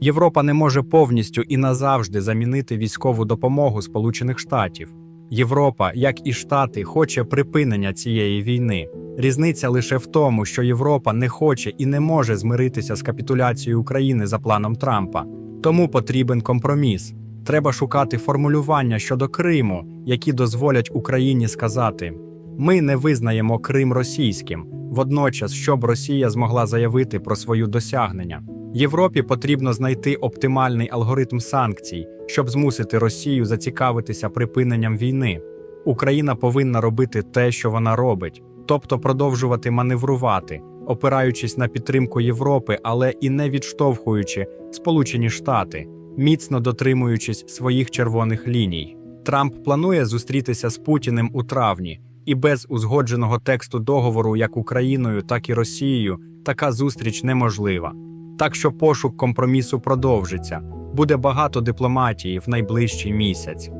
Європа не може повністю і назавжди замінити військову допомогу Сполучених Штатів. Європа, як і Штати, хоче припинення цієї війни. Різниця лише в тому, що Європа не хоче і не може змиритися з капітуляцією України за планом Трампа. Тому потрібен компроміс. Треба шукати формулювання щодо Криму, які дозволять Україні сказати: ми не визнаємо Крим російським, водночас, щоб Росія змогла заявити про свою досягнення. Європі потрібно знайти оптимальний алгоритм санкцій, щоб змусити Росію зацікавитися припиненням війни. Україна повинна робити те, що вона робить, тобто продовжувати маневрувати, опираючись на підтримку Європи, але і не відштовхуючи Сполучені Штати, міцно дотримуючись своїх червоних ліній. Трамп планує зустрітися з Путіним у травні, і без узгодженого тексту договору як Україною, так і Росією така зустріч неможлива. Так що пошук компромісу продовжиться. Буде багато дипломатії в найближчий місяць.